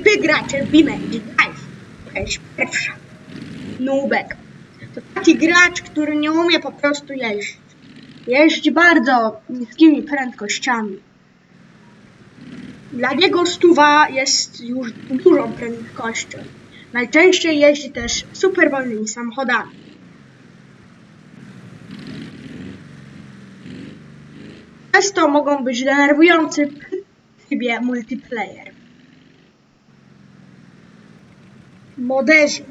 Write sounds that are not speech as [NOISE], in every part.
Wy gracze w BeamNG Live. Część pierwsza. Nubek. To taki gracz, który nie umie po prostu jeździć. Jeździ bardzo niskimi prędkościami. Dla niego stuwa jest już dużą prędkością. Najczęściej jeździ też super wolnymi samochodami. Przez to mogą być denerwujący w trybie multiplayer. Moderzy.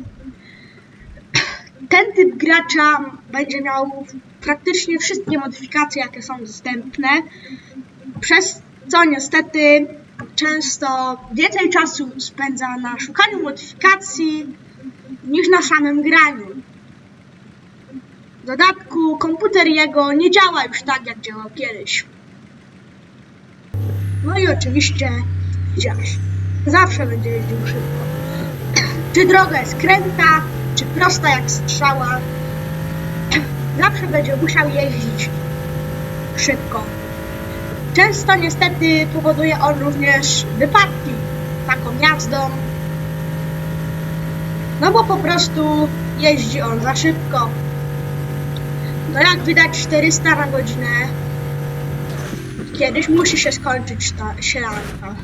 Ten typ gracza będzie miał praktycznie wszystkie modyfikacje, jakie są dostępne, przez co niestety często więcej czasu spędza na szukaniu modyfikacji niż na samym graniu. W dodatku komputer jego nie działa już tak, jak działał kiedyś. No i oczywiście widziałeś, zawsze będzie jeździł szybko. Czy droga jest kręta, czy prosta jak strzała, [CLEARS THROAT] zawsze będzie musiał jeździć szybko. Często niestety powoduje on również wypadki taką jazdą, no bo po prostu jeździ on za szybko. No jak widać 400 na godzinę, kiedyś musi się skończyć ta sielanka.